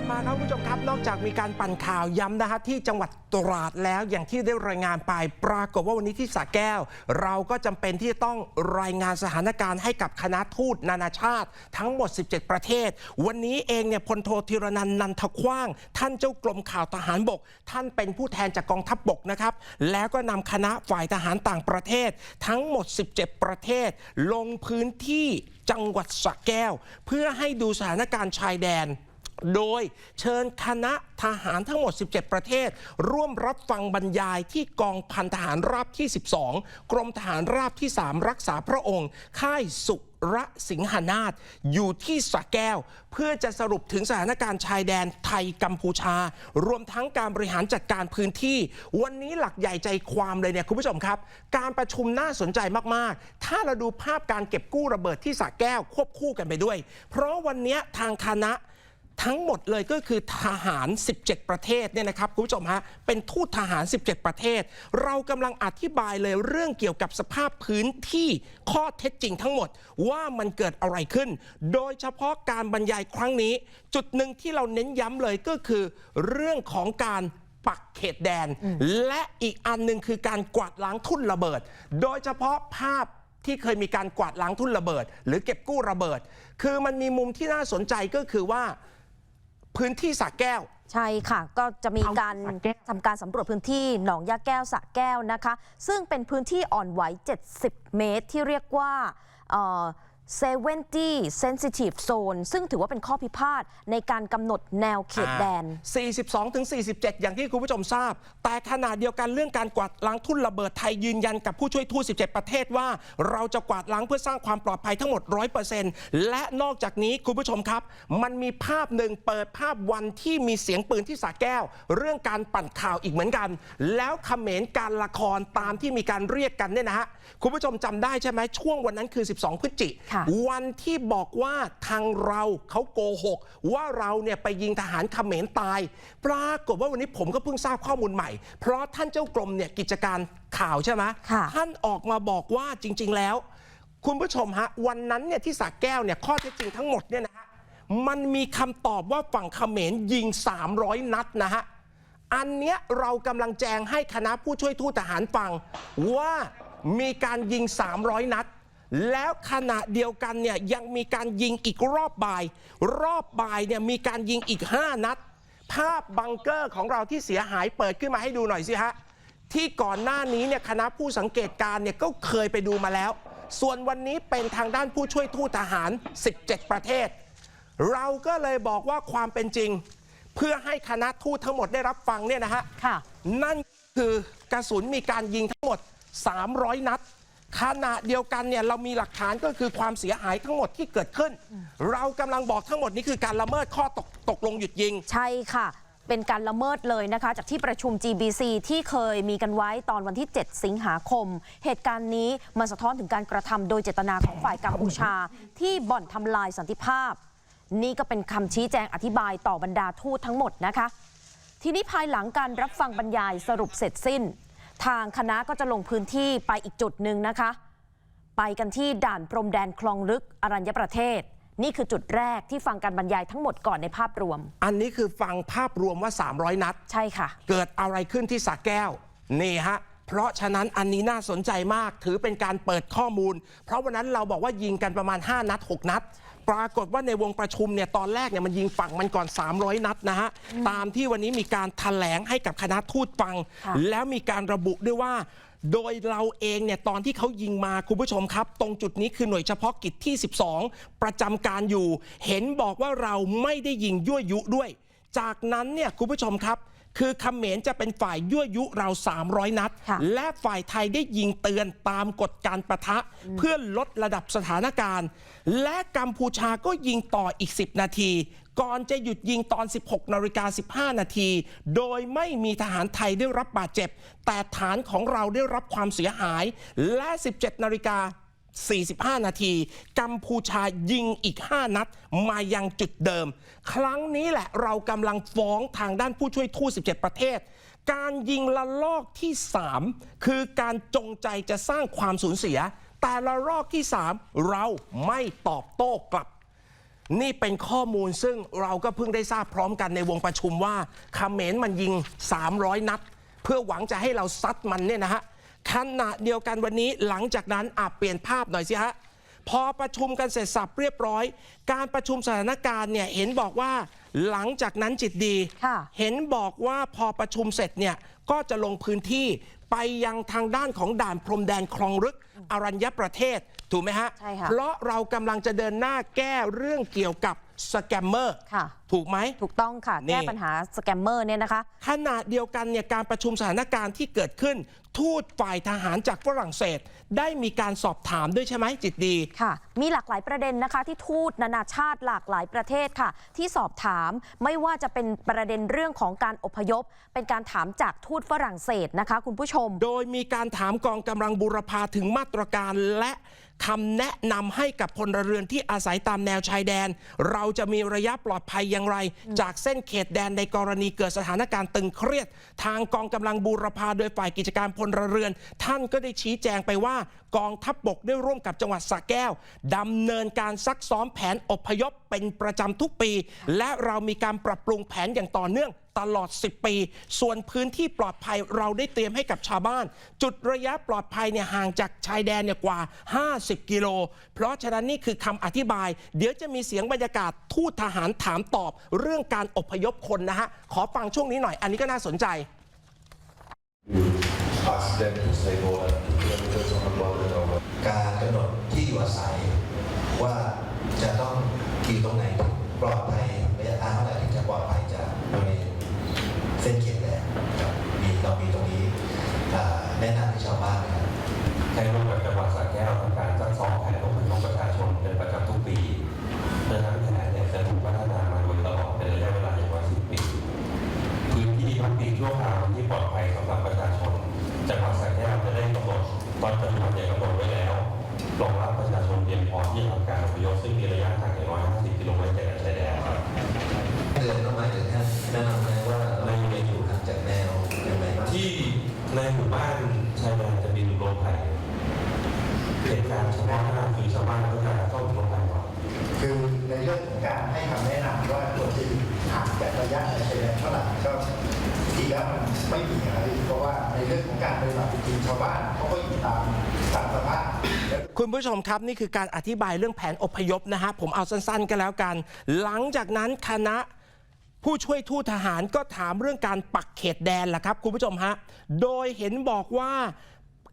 ลับมาครับคุณผู้ชมครับ นอกจากมีการปั่นข่าวย้ำนะฮะที่จังหวัดตราดแล้วอย่างที่ได้รายงานไปปรากฏว่าวันนี้ที่สระแก้ว เราก็จำเป็นที่จะต้องรายงานสถานการณ์ให้กับคณะทูตนานาชาติ ทั้งหมด 17 ประเทศ วันนี้เองเนี่ยพลโทธีรนันท์นันทคว้าง ท่านเจ้ากรมข่าวทหารบก ท่านเป็นผู้แทนจากกองทัพบกนะครับแล้วก็นำคณะฝ่ายทหารต่างประเทศ ทั้งหมด 17 ประเทศ ลงพื้นที่จังหวัดสระแก้ว เพื่อให้ดูสถานการณ์ชายแดน โดยเชิญคณะทหารทั้งหมด 17 ประเทศ ร่วมรับฟังบรรยายที่กองพันทหารราบที่ 12 กรมทหารราบที่ 3 รักษาพระองค์ ค่ายสุรสิงหนาถอยู่ที่สระแก้ว เพื่อจะสรุปถึงสถานการณ์ชายแดนไทยกัมพูชา รวมทั้งการบริหารจัดการพื้นที่ วันนี้หลักใหญ่ใจความเลยเนี่ยคุณผู้ชมครับ การประชุมน่าสนใจมาก ๆ ถ้าเราดูภาพการเก็บกู้ระเบิดที่สระแก้วควบคู่กันไปด้วย เพราะวันนี้ทางคณะ ทั้งหมดเลยก็คือทหาร 17 ประเทศเนี่ยนะครับคุณผู้ชมฮะเป็นทูตทหาร 17 ประเทศ เรากำลังอธิบายเลยเรื่องเกี่ยวกับสภาพพื้นที่ข้อเท็จจริงทั้งหมดว่ามันเกิดอะไรขึ้น โดยเฉพาะการบรรยายครั้งนี้ จุดหนึ่งที่เราเน้นย้ำเลยก็คือเรื่องของการปักเขตแดน และอีกอันหนึ่งคือการกวาดล้างทุ่นระเบิด โดยเฉพาะภาพที่เคยมีการกวาดล้างทุ่นระเบิด หรือเก็บกู้ระเบิด คือมันมีมุมที่น่าสนใจก็คือว่า พื้นที่สระแก้ว ใช่ค่ะ ก็จะมีเอาการสระแก้ว ทำการสำรวจพื้นที่หนองยาแก้วสระแก้วนะคะ ซึ่งเป็นพื้นที่อ่อนไหว 70 เมตรที่เรียกว่าเอ่อ 70 sensitive zone ซึ่งถือว่าเป็นข้อพิพาทในการกำหนดแนวเขตแดน 42 ถึง 47 อย่างที่คุณผู้ชมทราบ แต่ขณะเดียวกันเรื่องการกวาดล้างทุ่นระเบิดไทยยืนยันกับผู้ช่วยทูต 17 ประเทศว่า เราจะกวาดล้างเพื่อสร้างความปลอดภัยทั้งหมด 100%และนอกจากนี้คุณผู้ชมครับ มันมีภาพหนึ่งเปิดภาพวันที่มีเสียงปืนที่สระแก้ว เรื่องการปั่นข่าวอีกเหมือนกัน แล้วเขมรการละครตามที่มีการเรียกกันเนี่ยนะฮะคุณผู้ชมจำได้ใช่ไหมช่วงวันนั้นคือ 12 พฤศจิค่ะวันที่บอกว่าทางเราเขาโกหก ว่าเราเนี่ยไปยิงทหารเขมรตาย ปรากฏว่าวันนี้ผมก็เพิ่งทราบข้อมูลใหม่ เพราะท่านเจ้ากรมเนี่ยกิจการข่าวใช่ไหมค่ะท่านออกมาบอกว่าจริง ๆ แล้ว คุณผู้ชมฮะวันนั้นเนี่ยที่สระแก้วเนี่ยข้อเท็จจริงทั้งหมดเนี่ยนะฮะมันมีคำตอบว่าฝั่งเขมรยิง 300 นัดนะฮะอันเนี้ยเรากำลังแจงให้คณะผู้ช่วยทูตทหารฟังว่ามีการยิง 300 นัด แล้วขณะเดียวกันเนี่ยยังมีการยิงอีกรอบบ่าย รอบบ่ายเนี่ยมีการยิงอีก 5 นัด ภาพบังเกอร์ของเราที่เสียหายเปิดขึ้นมาให้ดูหน่อยสิฮะที่ก่อนหน้านี้เนี่ยคณะผู้สังเกตการณ์เนี่ยก็เคยไปดูมาแล้ว ส่วนวันนี้เป็นทางด้านผู้ช่วยทูตทหาร 17 ประเทศ เราก็เลยบอกว่าความเป็นจริง เพื่อให้คณะทูตทั้งหมดได้รับฟังเนี่ยนะฮะค่ะนั่นคือกระสุนมีการยิงทั้งหมด 300 นัด ขณะเดียวกันเนี่ยเรามีหลักฐานก็คือความเสียหายทั้งหมดที่เกิดขึ้น เรากำลังบอกทั้งหมดนี้คือการละเมิดข้อตกตกลงหยุดยิง ใช่ค่ะ เป็นการละเมิดเลยนะคะ จากที่ประชุม GBC ที่เคยมีกันไว้ตอนวันที่ 7 สิงหาคม เหตุการณ์นี้มันสะท้อนถึงการกระทำโดยเจตนาของฝ่ายกัมพูชา ที่บ่อนทำลายสันติภาพ นี่ก็เป็นคำชี้แจงอธิบายต่อบรรดาทูตทั้งหมดนะคะ ทีนี้ภายหลังการรับฟังบรรยายสรุปเสร็จสิ้น ทางคณะก็จะลงพื้นที่ไปอีกจุดหนึ่งนะคะ ไปกันที่ด่านพรมแดนคลองลึกอรัญญประเทศ นี่คือจุดแรกที่ฟังการบรรยายทั้งหมดก่อนในภาพรวม อันนี้คือฟังภาพรวมว่า 300 นัด ใช่ค่ะ เกิดอะไรขึ้นที่สระแก้ว นี่ฮะ เพราะฉะนั้นอันนี้น่าสนใจมากถือเป็นการเปิดข้อมูล เพราะวันนั้นเราบอกว่ายิงกันประมาณ 5 นัด 6 นัด ปรากฏว่าในวงประชุมเนี่ยตอนแรกเนี่ยมันยิงฝั่งมันก่อน 300 นัดนะฮะตามที่วันนี้มีการแถลงให้กับคณะทูตฟังค่ะแล้วมีการระบุด้วยว่า โดยเราเองเนี่ยตอนที่เขายิงมาคุณผู้ชมครับ ตรงจุดนี้คือหน่วยเฉพาะกิจที่ 12 ประจำการอยู่ เห็นบอกว่าเราไม่ได้ยิงยั่วยุด้วย จากนั้นเนี่ยคุณผู้ชมครับ คือเขมรจะเป็นฝ่ายยั่วยุเรา 300 นัดค่ะและฝ่ายไทยได้ยิงเตือนตามกฎการประทะ เพื่อลดระดับสถานการณ์ และกัมพูชาก็ยิงต่ออีก 10 นาที ก่อนจะหยุดยิงตอน 16นาฬิกา15 นาที โดยไม่มีทหารไทยได้รับบาดเจ็บ แต่ฐานของเราได้รับความเสียหาย และ 17นาฬิกา 45 นาที กัมพูชายิงอีก 5 นัด มายังจุดเดิม ครั้งนี้แหละเรากำลังฟ้องทางด้านผู้ช่วยทูต17 ประเทศ การยิงละลอกที่ 3 คือการจงใจจะสร้างความสูญเสีย แต่ละลอกที่ 3 เราไม่ตอบโต้กลับ นี่เป็นข้อมูลซึ่งเราก็เพิ่งได้ทราบพร้อมกันในวงประชุมว่าคาเขมรมันยิง 300 นัด เพื่อหวังจะให้เราซัดมันเนี่ยนะฮะ ขณะเดียวกันวันนี้หลังจากนั้นอะเปลี่ยนภาพหน่อยสิฮะพอประชุมกันเสร็จสับเรียบร้อย การประชุมสถานการณ์เนี่ยเห็นบอกว่าหลังจากนั้นจิตดีค่ะเห็นบอกว่าพอประชุมเสร็จเนี่ยก็จะลงพื้นที่ไปยังทางด้านของด่านพรมแดนคลองรึกอรัญญประเทศ ถูกไหมฮะใช่ค่ะเพราะเรากำลังจะเดินหน้าแก้เรื่องเกี่ยวกับสแกมเมอร์ค่ะถูกไหม ถูกต้องค่ะนี่แก้ปัญหาสแกมเมอร์เนี่ยนะคะ ขณะเดียวกันเนี่ยการประชุมสถานการณ์ที่เกิดขึ้น ทูตฝ่ายทหารจากฝรั่งเศส ได้มีการสอบถามด้วยใช่ไหมจิตดี ค่ะ มีหลากหลายประเด็นนะคะ ที่ทูตนานาชาติหลากหลายประเทศค่ะ ที่สอบถามไม่ว่าจะเป็นประเด็นเรื่องของการอพยพ เป็นการถามจากทูตฝรั่งเศสนะคะ คุณผู้ชม โดยมีการถามกองกำลังบูรพาถึงมาตรการและคำแนะนำให้กับพลเรือนที่อาศัยตามแนวชายแดน เราจะมีระยะปลอดภัยอย่างไร จากเส้นเขตแดนในกรณีเกิดสถานการณ์ตึงเครียด ทางกองกำลังบูรพาโดยฝ่ายกิจการพลเรือน ท่านก็ได้ชี้แจงไปว่ากองทัพบบกได้ร่วมกับจังหวัดสระแก้วดำเนินการซักซ้อมแผนอพยพเป็นประจำทุกปี และเรามีการปรับปรุงแผนอย่างต่อเนื่องตลอด 10 ปี ส่วนพื้นที่ปลอดภัยเราได้เตรียมให้กับชาวบ้าน จุดระยะปลอดภัยเนี่ยห่างจากชายแดนเนี่ยกว่า 50 กิโล เพราะฉะนั้นนี่คือคำอธิบาย เดี๋ยวจะมีเสียงบรรยากาศทูตทหารถามตอบ เรื่องการอพยพคนนะฮะ ขอฟังช่วงนี้หน่อย อันนี้ก็น่าสนใจ ask them to stay more than two kilometers on the border or การกำหนดที่อยู่อาศัย ว่าจะต้องอยู่ตรงไหนถึงปลอดภัย กิโลเมตรจากชายแดนครับเดือนต้องหมายถึงท่านแนะนำไหมว่าเราจะอยู่ห่างจากแนวยังไงบ้างที่ในหมู่บ้านชายแดนจะมีหลุมรวมภัยเหตุการณ์เฉพาะหน้าคือชาวบ้านก็จะเข้าหลุมรวมภัยก่อนคือในเรื่องของการให้คำแนะนำว่าควรจะอยู่ห่างจากระยะในชายแดนเท่าไหร่ก็จริงๆแล้วมันไม่มีอะไรเพราะว่าในเรื่องของการปฏิบัติจริงๆชาวบ้านเขาก็อยู่ตามตามสภาพและ คุณผู้ชมครับนี่คือการอธิบายเรื่องแผนอพยพนะฮะผมเอาสั้นๆ ก็แล้วกัน หลังจากนั้นคณะผู้ช่วยทูตทหารก็ถามเรื่องการปักเขตแดนแหละครับ คุณผู้ชมฮะ โดยเห็นบอกว่า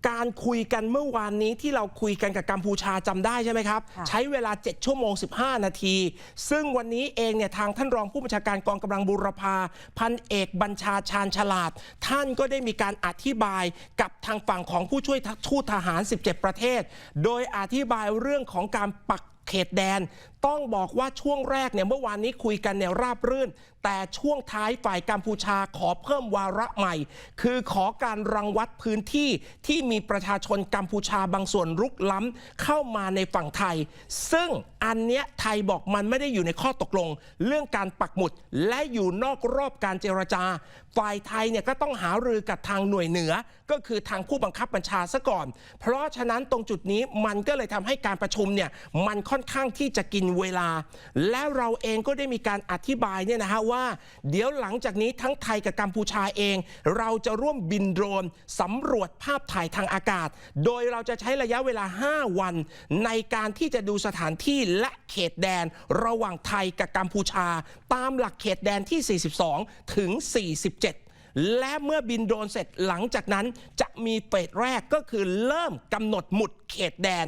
การคุยกันเมื่อวานนี้ที่เราคุยกันกับกัมพูชาจำได้ใช่ไหมครับค่ะใช้เวลา 7 ชั่วโมง 15 นาที ซึ่งวันนี้เองเนี่ยทางท่านรองผู้บัญชาการกองกำลังบูรพาพันเอกบัญชาชาญฉลาด ท่านก็ได้มีการอธิบายกับทางฝั่งของผู้ช่วยทูตทหาร 17 ประเทศ โดยอธิบายเรื่องของการปักเขตแดนต้องบอกว่าช่วงแรกเนี่ยเมื่อวานนี้คุยกันเนี่ยราบรื่น แต่ช่วงท้ายฝ่ายกัมพูชาขอเพิ่มวาระใหม่ คือขอการรังวัดพื้นที่ที่มีประชาชนกัมพูชาบางส่วนรุกล้ำเข้ามาในฝั่งไทย ซึ่งอันเนี้ยไทยบอกมันไม่ได้อยู่ในข้อตกลง เรื่องการปักหมุดและอยู่นอกรอบการเจรจา ฝ่ายไทยเนี่ยก็ต้องหารือกับทางหน่วยเหนือ ก็คือทางผู้บังคับบัญชาซะก่อน เพราะฉะนั้นตรงจุดนี้มันก็เลยทำให้การประชุมเนี่ยมันค่อนข้างที่จะกินเวลา และเราเองก็ได้มีการอธิบายเนี่ยนะฮะว่า เดี๋ยวหลังจากนี้ทั้งไทยกับกัมพูชาเอง เราจะร่วมบินโดรนสำรวจภาพถ่ายทางอากาศ โดยเราจะใช้ระยะเวลา 5 วัน ในการที่จะดูสถานที่และเขตแดน ระหว่างไทยกับกัมพูชา ตามหลักเขตแดนที่ 42 ถึง 47 และเมื่อบินโดรนเสร็จหลังจากนั้นจะมีเฟสแรกก็คือเริ่มกำหนดหมุดเขตแดน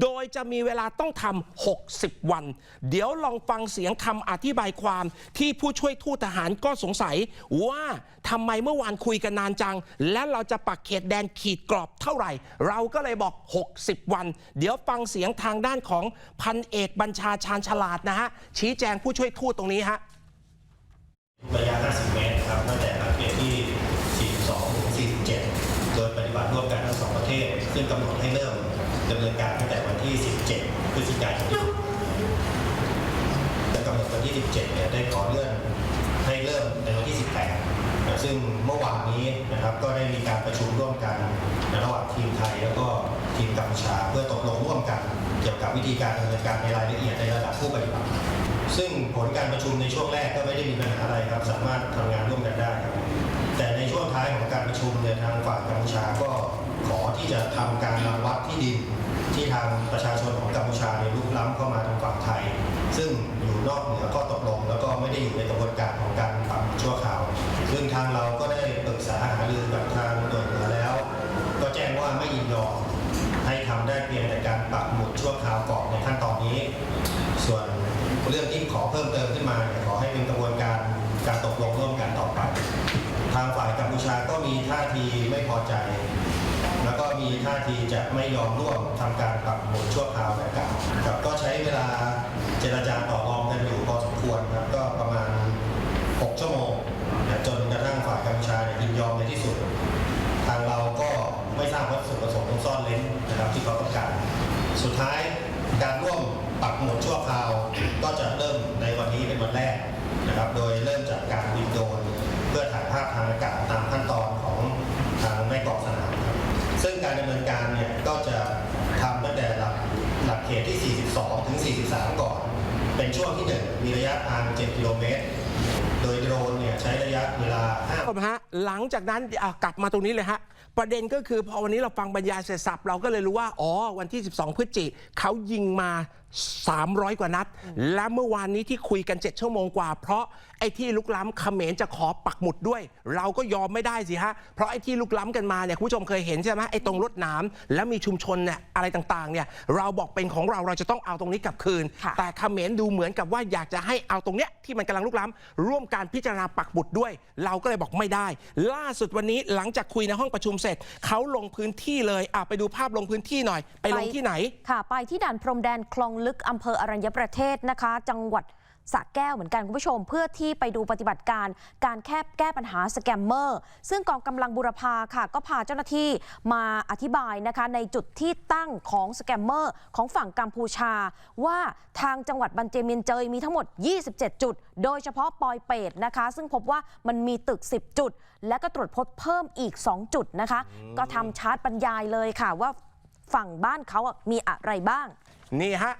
โดยจะมีเวลาต้องทำ 60 วัน เดี๋ยวลองฟังเสียงคำอธิบายความที่ผู้ช่วยทูตทหารก็สงสัยว่าทำไมเมื่อวานคุยกันนานจัง และเราจะปักเขตแดนขีดกรอบเท่าไหร่ เราก็เลยบอก 60 วัน เดี๋ยวฟังเสียงทางด้านของพันเอกบัญชาชาญฉลาดนะฮะชี้แจงผู้ช่วยทูตตรงนี้ฮะระยะ50เมตร กำหนดให้เริ่มดำเนินการตั้งแต่วันที่ 17 พฤศจิกายนที่และกำหนดวันที่ 17 เนี่ยได้ขอเลื่อนให้เริ่มในวันที่ 18 ซึ่งเมื่อวานนี้นะครับก็ได้มีการประชุมร่วมกันนระหว่างทีมไทยแล้วก็ทีมกัมพูชา เพื่อตกลงร่วมกันเกี่ยวกับวิธีการดำเนินการในรายละเอียดในระดับผู้ปฏิบัติ ซึ่งผลการประชุมในช่วงแรกก็ไม่ได้มีปัญหาอะไรครับ สามารถทำงานร่วมกันได้ครับแต่ในช่วงท้ายของการประชุมเนี่ยทางฝ่ายกัมพูชาก็ จะทำการรังวัดที่ดินที่ทางประชาชนของกัมพูชาเนี่ยลุกล้ำเข้ามาทางฝั่งไทย ซึ่งอยู่นอกเหนือข้อตกลง แล้วก็ไม่ได้อยู่ในกระบวนการของการปรับชั่วคราวซึ่งทางเราก็ได้ปรึกษาหารือกับทางหน่วยเหนือแล้ว ก็แจ้งว่าไม่ยินยอมให้ทำได้เพียงแต่การปักหมุดชั่วคราวก่อนในขั้นตอนนี้ ส่วนเรื่องที่ขอเพิ่มเติมขึ้นมาขอให้เป็นกระบวนการการตกลงร่วมกันต่อไป ทางฝ่ายกัมพูชาก็มีท่าทีไม่พอใจ มีท่าทีจะไม่ยอมร่วมทำการปรับหมุดชั่วคราวดังกล่าวครับก็ใช้เวลาเจรจาต่อรองกันอยู่พอสมควรครับก็ประมาณ 6 ชั่วโมงจนกระทั่งฝ่ายกัมพูชาเนี่ยยินยอมในที่สุด ทางเราก็ไม่ทราบวัตถุประสงค์ตรงซ่อนเล้นนะครับที่เขาต้องการ สุดท้ายการร่วมปักหมุดชั่วคราวก็จะเริ่มในวันนี้เป็นวันแรกนะครับ โดยเริ่มจากการบินโดรนเพื่อถ่ายภาพทางอากาศตามขั้นตอนของทางแม่กอกสนาม การดำเนินการเนี่ยก็จะทำตั้งแต่หลักหลักเขตที่ 42 ถึง 43 ก่อน เป็นช่วงที่ 1 มีระยะทาง 7 กิโลเมตรโดยโดรนเนี่ยใช้ระยะเวลา5ผมฮะหลังจากนั้นอะกลับมาตรงนี้เลยฮะ ประเด็นก็คือพอวันนี้เราฟังบรรยายเสร็จสับเราก็เลยรู้ว่า อ๋อ วันที่ 12 พฤศจิเขายิงมา 300 กว่านัด และเมื่อวานนี้ที่คุยกัน 7 ชั่วโมงกว่า เพราะไอ้ที่ลุกล้ำเขมรจะขอปักหมุดด้วย เราก็ยอมไม่ได้สิฮะ เพราะไอ้ที่ลุกล้ำกันมาเนี่ยคุณผู้ชมเคยเห็นใช่ไหมไอ้ตรงรถหน้ำแล้วมีชุมชนเนี่ยอะไรต่างๆเนี่ยเราบอกเป็นของเราเราจะต้องเอาตรงนี้กลับคืนค่ะแต่เขมรดูเหมือนกับว่าอยากจะให้เอาตรงเนี้ยที่มันกำลังลุกล้ำร่วมการพิจารณาปักบุตรด้วย เราก็เลยบอกไม่ได้ ล่าสุดวันนี้หลังจากคุยในห้องประชุมเสร็จเขาลงพื้นที่เลยอะไปดูภาพลงพื้นที่หน่อย ไปลงที่ไหน ค่ะ ไปที่ด่านพรมแดนคลองลึกอำเภออรัญญประเทศนะคะ จังหวัด สระแก้วเหมือนกันคุณผู้ชม เพื่อที่ไปดูปฏิบัติการ การแคบแก้ปัญหาสแกมเมอร์ ซึ่งกองกำลังบุรพาค่ะ ก็พาเจ้าหน้าที่มาอธิบายนะคะ ในจุดที่ตั้งของสแกมเมอร์ของฝั่งกัมพูชา ว่าทางจังหวัดบันเจเมียนเจยมีทั้งหมด 27 จุด โดยเฉพาะปอยเปตนะคะ ซึ่งพบว่ามันมีตึก 10 จุด และก็ตรวจพบเพิ่มอีก 2 จุดนะคะ ก็ทำชาร์ตบรรยายเลยค่ะว่าฝั่งบ้านเขาอะมีอะไรบ้าง นี่ฮะ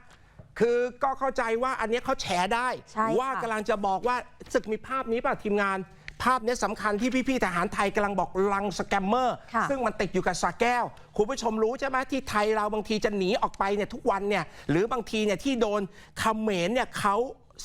คือก็เข้าใจว่าอันเนี้ยเขาแฉได้ ใช่ค่ะ ว่ากำลังจะบอกว่าศึกมีภาพนี้ป่ะทีมงาน ภาพเนี้ยสำคัญที่พี่ ๆ ทหารไทยกำลังบอกลังสแกมเมอร์ ค่ะ ซึ่งมันติดอยู่กับสาแก้ว คุณผู้ชมรู้ใช่ไหมที่ไทยเราบางทีจะหนีออกไปเนี่ยทุกวันเนี่ยหรือบางทีเนี่ยที่โดนเขมรเนี่ยเขา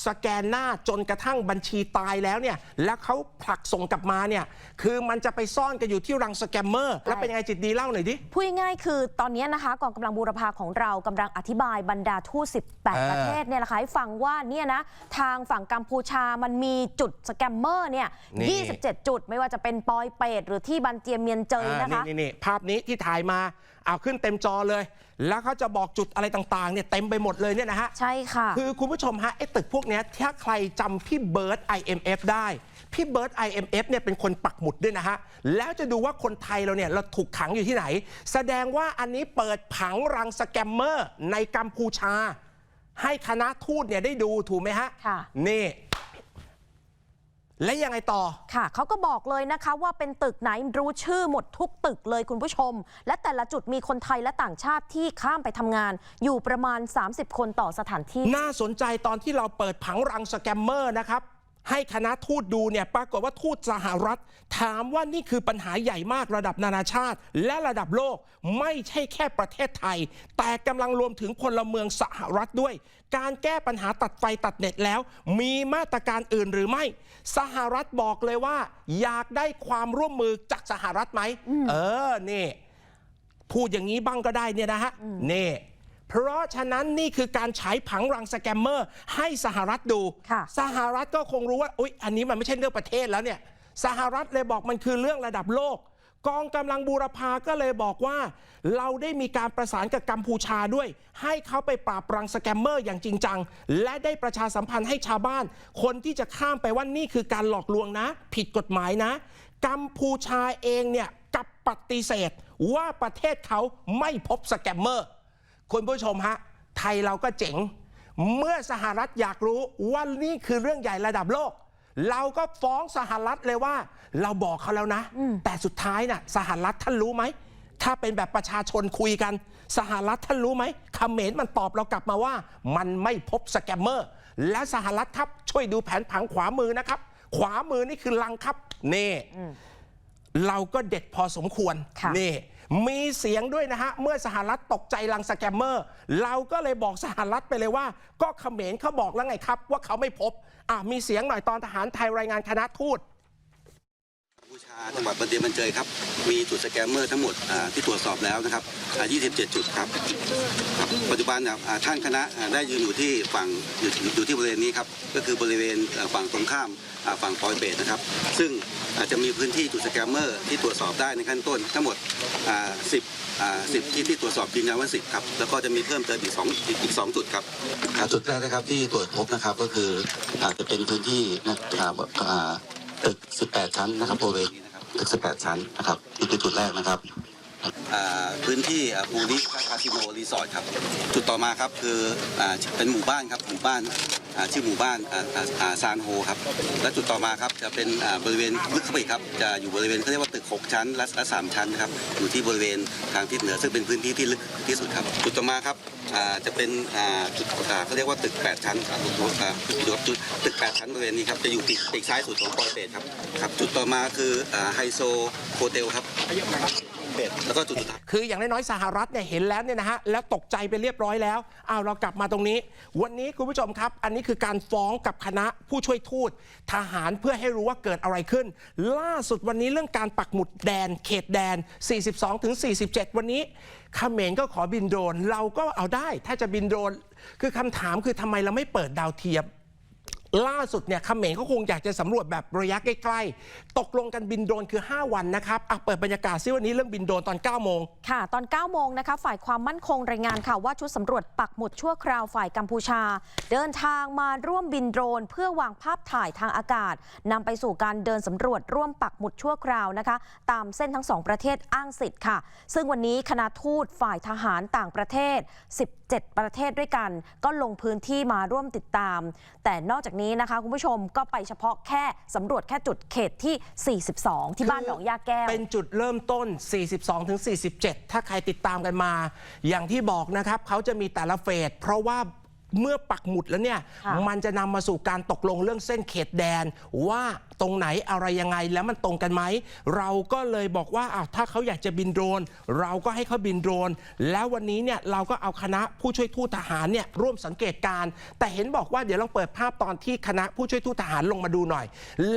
สแกนหน้าจนกระทั่งบัญชีตายแล้วเนี่ยแล้วเขาผลักส่งกลับมาเนี่ยคือมันจะไปซ่อนกันอยู่ที่รังสแกมเมอร์แล้วเป็นยังไงจิตดีเล่าหน่อยดิพูดง่ายๆคือตอนนี้นะคะกองกำลังบูรพาของเรากำลังอธิบายบรรดาทูตเอ18อประเทศเนี่ยนะคะให้ฟังว่าเนี่ยนะทางฝั่งกัมพูชามันมีจุดสแกมเมอร์เนี่ยนี่27 จุดไม่ว่าจะเป็นปอยเปตหรือที่บันเจียมเมียนเจยนะคะอ่านี่นี่ภาพนี้ที่ถ่ายมา เอาขึ้นเต็มจอเลย แล้วเขาจะบอกจุดอะไรต่างๆเนี่ยเต็มไปหมดเลยเนี่ยนะฮะ ใช่ค่ะ คือคุณผู้ชมฮะไอ้ตึกพวกเนี้ยถ้าใครจำพี่เบิร์ต IMF ได้ พี่เบิร์ต IMF เนี่ยเป็นคนปักหมุดด้วยนะฮะ แล้วจะดูว่าคนไทยเราเนี่ยเราถูกขังอยู่ที่ไหน แสดงว่าอันนี้เปิดผังรังสแกมเมอร์ในกัมพูชา ให้คณะทูตเนี่ยได้ดูถูกไหมฮะ ค่ะ นี่ และยังไงต่อ ค่ะเขาก็บอกเลยนะคะว่าเป็นตึกไหนรู้ชื่อหมดทุกตึกเลยคุณผู้ชม และแต่ละจุดมีคนไทยและต่างชาติที่ข้ามไปทำงาน อยู่ประมาณ 30 คนต่อสถานที่ น่าสนใจตอนที่เราเปิดผังรังสแกมเมอร์นะครับ ให้คณะทูตดูเนี่ยปรากฏว่าทูตสหรัฐ ถามว่านี่คือปัญหาใหญ่มากระดับนานาชาติ และระดับโลกไม่ใช่แค่ประเทศไทย แต่กำลังรวมถึงพลเมืองสหรัฐด้วย การแก้ปัญหาตัดไฟตัดเน็ตแล้ว มีมาตรการอื่นหรือไม่ สหรัฐบอกเลยว่า อยากได้ความร่วมมือจากสหรัฐไหมเออนี่พูดอย่างนี้บ้างก็ได้เนี่ยนะฮะนี่ เพราะฉะนั้นนี่คือการฉายผังรังสแกมเมอร์ให้สหรัฐดู ค่ะ สหรัฐก็คงรู้ว่าอุ๊ยอันนี้มันไม่ใช่เรื่องประเทศแล้วเนี่ย สหรัฐเลยบอกมันคือเรื่องระดับโลก กองกำลังบูรพาก็เลยบอกว่า เราได้มีการประสานกับกัมพูชาด้วย ให้เขาไปปราบรังสแกมเมอร์อย่างจริงจัง และได้ประชาสัมพันธ์ให้ชาวบ้าน คนที่จะข้ามไปว่านี่คือการหลอกลวงนะ ผิดกฎหมายนะ กัมพูชาเองเนี่ยกลับปฏิเสธว่าประเทศเขาไม่พบสแกมเมอร์ คุณผู้ชมฮะ ไทยเราก็เจ๋ง เมื่อสหรัฐอยากรู้ว่านี่คือเรื่องใหญ่ระดับโลก เราก็ฟ้องสหรัฐเลยว่า เราบอกเขาแล้วนะ แต่สุดท้ายน่ะสหรัฐท่านรู้ไหม ถ้าเป็นแบบประชาชนคุยกัน สหรัฐท่านรู้ไหมเขมรมันตอบเรากลับมาว่า มันไม่พบสแกมเมอร์ และสหรัฐครับช่วยดูแผนผังขวามือนะครับ ขวามือนี่คือลังครับ นี่เราก็เด็ดพอสมควรค่ะนี่ มีเสียงด้วยนะฮะ เมื่อสหรัฐตกใจลังสแกมเมอร์ เราก็เลยบอกสหรัฐไปเลยว่า ก็เขมรเขาบอกแล้วไงครับ ว่าเขาไม่พบอะมีเสียงหน่อยตอนทหารไทยรายงานคณะทูต พูชาจังหวัดบันเดียบันเจยครับ มีจุดสแกมเมอร์ทั้งหมดที่ตรวจสอบแล้วนะครับ 27 จุดครับ ปัจจุบันเนี่ยท่านคณะได้ยืนอยู่ที่ฝั่งอยู่ที่บริเวณนี้ครับ ก็คือบริเวณฝั่งตรงข้ามฝั่งปอยเปตนะครับ ซึ่งอาจจะมีพื้นที่จุดสแกมเมอร์ที่ตรวจสอบได้ในขั้นต้น ทั้งหมด 10 10 ที่ที่ตรวจสอบยืนยันว่า 10 ครับ แล้วก็จะมีเพิ่มเติมอีก2อีกอีก2จุดครับ จุดแรกนะครับที่ตรวจพบนะครับก็คืออาจจะเป็นพื้นที่นะอ่าอ่า ตึก 18 ชั้นนะครับบริเวณตึก 18 ชั้นนะครับนี่คือจุดแรกนะครับพื้นที่ปูริคาสิโนรีสอร์ทครับ จุดต่อมาครับคืออ่าเป็นหมู่บ้านครับหมู่บ้านอ่า ชื่อหมู่บ้านซานโฮครับ และจุดต่อมาครับจะเป็นบริเวณลึกเข้าไปครับ จะอยู่บริเวณเขาเรียกว่าตึก 6 ชั้นและและ3ชั้นครับ อยู่ที่บริเวณทางทิศเหนือซึ่งเป็นพื้นที่ที่ลึกที่สุดครับ จุดต่อมาครับจะเป็นจุดเขาเรียกว่าตึก 8 ชั้นครับอยู่กับจุดตึก 8 ชั้นบริเวณนี้ครับ จะอยู่ปีกปีกซ้ายสุดของปอยเปตครับครับ จุดต่อมาคือไฮโซโฮเทลครับ เป็ดแล้วก็จุดสุดท้าย คืออย่างน้อยๆสหรัฐเนี่ยเห็นแล้วเนี่ยนะฮะแล้วตกใจไปเรียบร้อยแล้วเอาเรากลับมาตรงนี้ วันนี้คุณผู้ชมครับ อันนี้คือการฟ้องกับคณะผู้ช่วยทูตทหารเพื่อให้รู้ว่าเกิดอะไรขึ้น ล่าสุดวันนี้เรื่องการปักหมุดแดน เขตแดน 42ถึง47 วันนี้เขมรก็ขอบินโดรนเราก็เอาได้ ถ้าจะบินโดรนคือคำถามคือทำไมเราไม่เปิดดาวเทียม ล่าสุดเนี่ยเขมรเขาคงอยากจะสำรวจแบบระยะใกล้ ๆ ตกลงกันบินโดรนคือ 5 วันนะครับอะเปิดบรรยากาศซิวันนี้เรื่องบินโดรนตอน 9 โมง ค่ะ ตอน 9 โมงนะคะ ฝ่ายความมั่นคงรายงานค่ะว่าชุดสำรวจปักหมุดชั่วคราวฝ่ายกัมพูชา เดินทางมาร่วมบินโดรน เพื่อวางภาพถ่ายทางอากาศนำไปสู่การเดินสำรวจร่วมปักหมุดชั่วคราวนะคะ ตามเส้นทั้งสองประเทศอ้างสิทธิ์ค่ะ ซึ่งวันนี้คณะทูตฝ่ายทหารต่างประเทศ 17ประเทศด้วยกัน ก็ลงพื้นที่มาร่วมติดตาม แต่นอกจากนี้นะคะคุณผู้ชมก็ไปเฉพาะแค่สำรวจแค่จุดเขตที่ 42 ที่บ้านหนองยาแก้ว เป็นจุดเริ่มต้น 42ถึง47 ถ้าใครติดตามกันมา อย่างที่บอกนะครับเขาจะมีแต่ละเฟสเพราะว่า เมื่อปักหมุดแล้วเนี่ยค่ะมันจะนำมาสู่การตกลงเรื่องเส้นเขตแดน ว่าตรงไหนอะไรยังไงแล้วมันตรงกันไหม เราก็เลยบอกว่าอ้าวถ้าเขาอยากจะบินโดรน เราก็ให้เขาบินโดรน แล้ววันนี้เนี่ยเราก็เอาคณะผู้ช่วยทูตทหารเนี่ยร่วมสังเกตการณ์แต่เห็นบอกว่าเดี๋ยวลองเปิดภาพตอนที่คณะผู้ช่วยทูตทหารลงมาดูหน่อย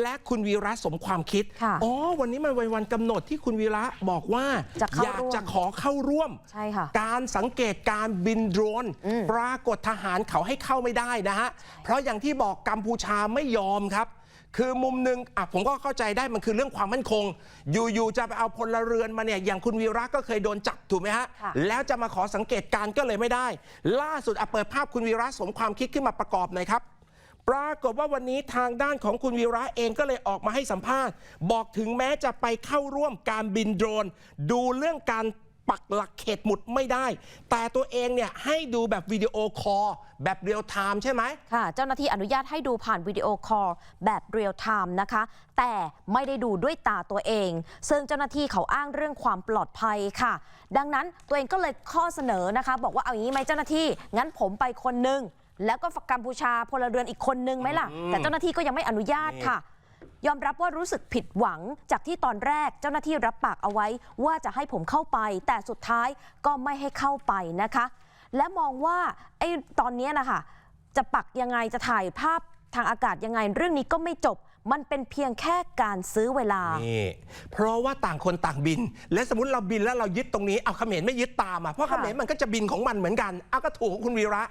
และคุณวีระสมความคิดค่ะอ๋อวันนี้มันเป็นวันกำหนดที่คุณวีระบอกว่าจะเข้าอยากร่วมจะขอเข้าร่วมใช่ค่ะการสังเกตการบินโดรนอืมปรากฏทหารเขาให้เข้าไม่ได้นะฮะ เพราะอย่างที่บอกกัมพูชาไม่ยอมครับ คือมุมหนึ่งอะผมก็เข้าใจได้มันคือเรื่องความมั่นคง อยู่ๆจะไปเอาพลเรือนมาเนี่ยอย่างคุณวีระก็เคยโดนจับถูกไหมฮะ ค่ะ แล้วจะมาขอสังเกตการณ์ก็เลยไม่ได้ ล่าสุดอะเปิดภาพคุณวีระสมความคิดขึ้นมาประกอบหน่อยครับ ปรากฏว่าวันนี้ทางด้านของคุณวีระเองก็เลยออกมาให้สัมภาษณ์ บอกถึงแม้จะไปเข้าร่วมการบินโดรน ดูเรื่องการ ปักหลักเขตหมุดไม่ได้ แต่ตัวเองเนี่ยให้ดูแบบวิดีโอคอลแบบเรียลไทม์ใช่ไหม ค่ะ เจ้าหน้าที่อนุญาตให้ดูผ่านวิดีโอคอลแบบเรียลไทม์นะคะ แต่ไม่ได้ดูด้วยตาตัวเอง ซึ่งเจ้าหน้าที่เขาอ้างเรื่องความปลอดภัยค่ะ ดังนั้นตัวเองก็เลยข้อเสนอนะคะ บอกว่าเอาอย่างนี้ไหมเจ้าหน้าที่ งั้นผมไปคนหนึ่งแล้วก็กัมพูชาพลเรือนอีกคนนึงไหมล่ะ แต่เจ้าหน้าที่ก็ยังไม่อนุญาตค่ะ ยอมรับว่ารู้สึกผิดหวังจากที่ตอนแรกเจ้าหน้าที่รับปากเอาไว้ ว่าจะให้ผมเข้าไป แต่สุดท้ายก็ไม่ให้เข้าไปนะคะ และมองว่าไอ้ตอนนี้นะคะจะปักยังไงจะถ่ายภาพทางอากาศยังไงเรื่องนี้ก็ไม่จบมันเป็นเพียงแค่การซื้อเวลา นี่ เพราะว่าต่างคนต่างบิน และสมมติเราบินแล้วเรายึดตรงนี้ เอาเขมรไม่ยึดตามอะ เพราะเขมรมันก็จะบินของมันเหมือนกันเอาก็ถูกของคุณวีระ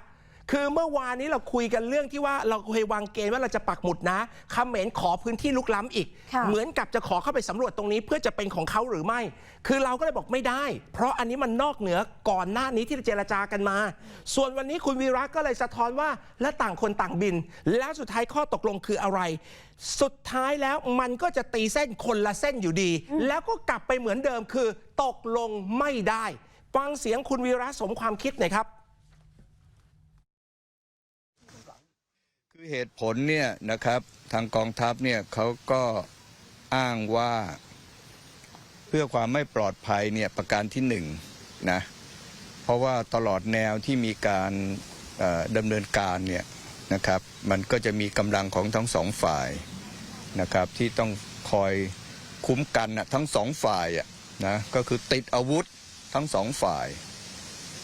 คือเมื่อวานนี้เราคุยกันเรื่องที่ว่าเราเคยวางเกณฑ์ว่าเราจะปักหมุดนะเขมรขอพื้นที่ลุกล้ำอีกค่ะเหมือนกับจะขอเข้าไปสำรวจตรงนี้เพื่อจะเป็นของเขาหรือไม่ คือเราก็เลยบอกไม่ได้ เพราะอันนี้มันนอกเหนือก่อนหน้านี้ที่เจรจากันมา ส่วนวันนี้คุณวีระก็เลยสะท้อนว่าและต่างคนต่างบิน แล้วสุดท้ายข้อตกลงคืออะไร สุดท้ายแล้วมันก็จะตีเส้นคนละเส้นอยู่ดี แล้วก็กลับไปเหมือนเดิมคือ ตกลงไม่ได้ ฟังเสียงคุณวีระสมความคิดหน่อยครับ คือเหตุผลเนี่ยนะครับทางกองทัพเนี่ยเขาก็อ้างว่า เพื่อความไม่ปลอดภัยเนี่ยประการที่หนึ่งนะเพราะว่าตลอดแนวที่มีการดำเนินการเนี่ยนะครับ มันก็จะมีกำลังของทั้งสองฝ่ายนะครับ ที่ต้องคอยคุ้มกันนะทั้งสองฝ่ายอะนะก็คือติดอาวุธทั้งสองฝ่าย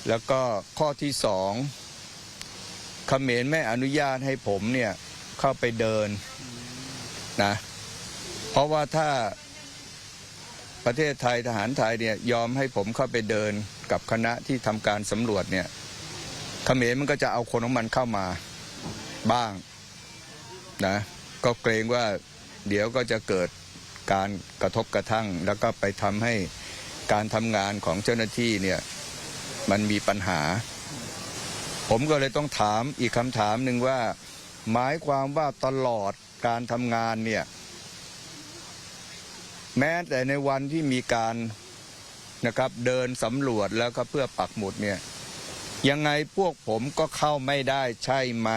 แล้วก็ข้อที่สอง ขมรไม่อนุญาตให้ผมเนี่ยเข้าไปเดินนะเพราะว่าถ้าประเทศไทยทหารไทยเนี่ยยอมให้ผมเข้าไปเดินกับคณะที่ทำการสำรวจเนี่ยเขมรมันก็จะเอาคนของมันเข้ามาบ้างนะก็เกรงว่าเดี๋ยวก็จะเกิดการกระทบกระทั่ง แล้วก็ไปทำให้การทำงานของเจ้าหน้าที่เนี่ยมันมีปัญหา ผมก็เลยต้องถามอีกคำถามหนึ่งว่า หมายความว่าตลอดการทำงานเนี่ยแม้แต่ในวันที่มีการนะครับเดินสำรวจแล้วก็เพื่อปักหมุดเนี่ยยังไงพวกผมก็เข้าไม่ได้ใช่ไหม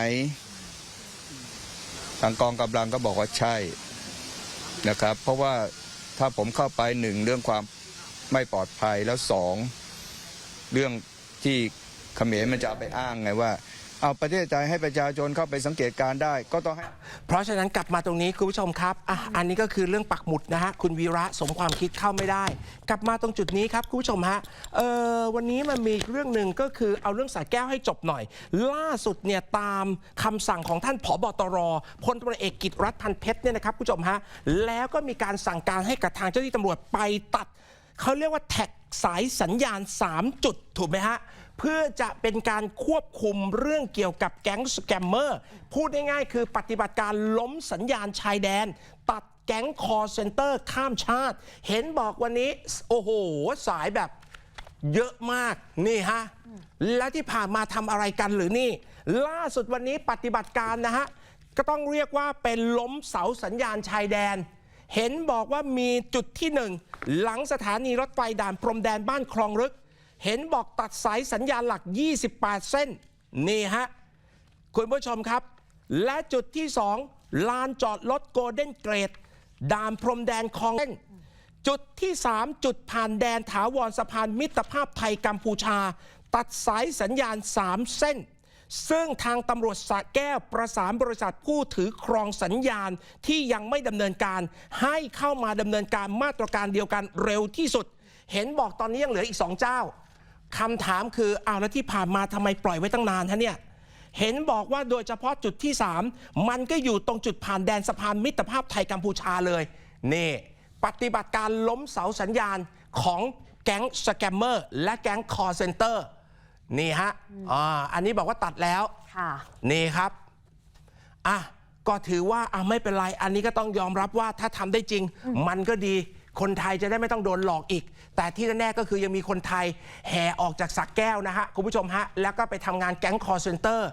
ทางกองกำลังก็บอกว่าใช่นะครับ เพราะว่าถ้าผมเข้าไปหนึ่งเรื่องความไม่ปลอดภัยแล้วสองเรื่องที่ เขมรมันจะเอาไปอ้างไงว่า เอาประเทศไทยให้ประชาชนเข้าไปสังเกตการได้ ก็ต้องให้ เพราะฉะนั้นกลับมาตรงนี้คุณผู้ชมครับอะอันนี้ก็คือเรื่องปักหมุดนะฮะคุณวีระสมความคิดเข้าไม่ได้ กลับมาตรงจุดนี้ครับคุณผู้ชมฮะเออวันนี้มันมีเรื่องหนึ่งก็คือเอาเรื่องสาแก้วให้จบหน่อย ล่าสุดเนี่ยตามคำสั่งของท่านผบตรพลตำรวจเอกกิตรัฐพันเพชรเนี่ยนะครับคุณผู้ชมฮะแล้วก็มีการสั่งการให้กับทางเจ้าหน้าที่ตำรวจไปตัด เขาเรียกว่าแท็กสายสัญญาณ 3 จุดถูกไหมฮะ เพื่อจะเป็นการควบคุมเรื่องเกี่ยวกับแก๊งสแกมเมอร์พูดง่ายๆคือปฏิบัติการล้มสัญญาณชายแดน ตัดแก๊งคอเซ็นเตอร์ข้ามชาติ เห็นบอกวันนี้ โอ้โห สายแบบเยอะมากนี่ฮะ แล้วที่ผ่านมาทำอะไรกันหรือนี่ ล่าสุดวันนี้ปฏิบัติการนะฮะ ก็ต้องเรียกว่าเป็นล้มเสาสัญญาณชายแดน เห็นบอกว่ามีจุดที่หนึ่งหลังสถานีรถไฟด่านพรมแดนบ้านคลองรึก เห็นบอกตัดสายสัญญาณหลัก 28 เส้น นี่ฮะ คุณผู้ชมครับ และจุดที่สองลานจอดรถโกลเด้นเกรดด่านพรมแดนคลองเล่นจุดที่ 3 จุดผ่านแดนถาวรสะพานมิตรภาพไทยกัมพูชา ตัดสายสัญญาณ 3 เส้น ซึ่งทางตำรวจสะแก้วประสานบริษัทผู้ถือครองสัญญาณที่ยังไม่ดำเนินการ ให้เข้ามาดำเนินการมาตรการเดียวกันเร็วที่สุด เห็นบอกตอนนี้ยังเหลืออีก2เจ้า คำถามคืออ้าวแล้วที่ผ่านมาทำไมปล่อยไว้ตั้งนานฮะเนี่ยเห็นบอกว่าโดยเฉพาะจุดที่ 3 มันก็อยู่ตรงจุดผ่านแดนสะพานมิตรภาพไทยกัมพูชาเลยนี่ปฏิบัติการล้มเสาสัญญาณของแก๊งสแกมเมอร์และแก๊งคอร์เซนเตอร์นี่ฮะอ่าอันนี้บอกว่าตัดแล้วค่ะนี่ครับอะก็ถือว่าอะไม่เป็นไร อันนี้ก็ต้องยอมรับว่าถ้าทำได้จริง มันก็ดีคนไทยจะได้ไม่ต้องโดนหลอกอีก แต่ที่แน่ๆก็คือยังมีคนไทยแห่ออกจากสักแก้วนะฮะคุณผู้ชมฮะแล้วก็ไปทำงานแก๊งคอร์เซนเตอร์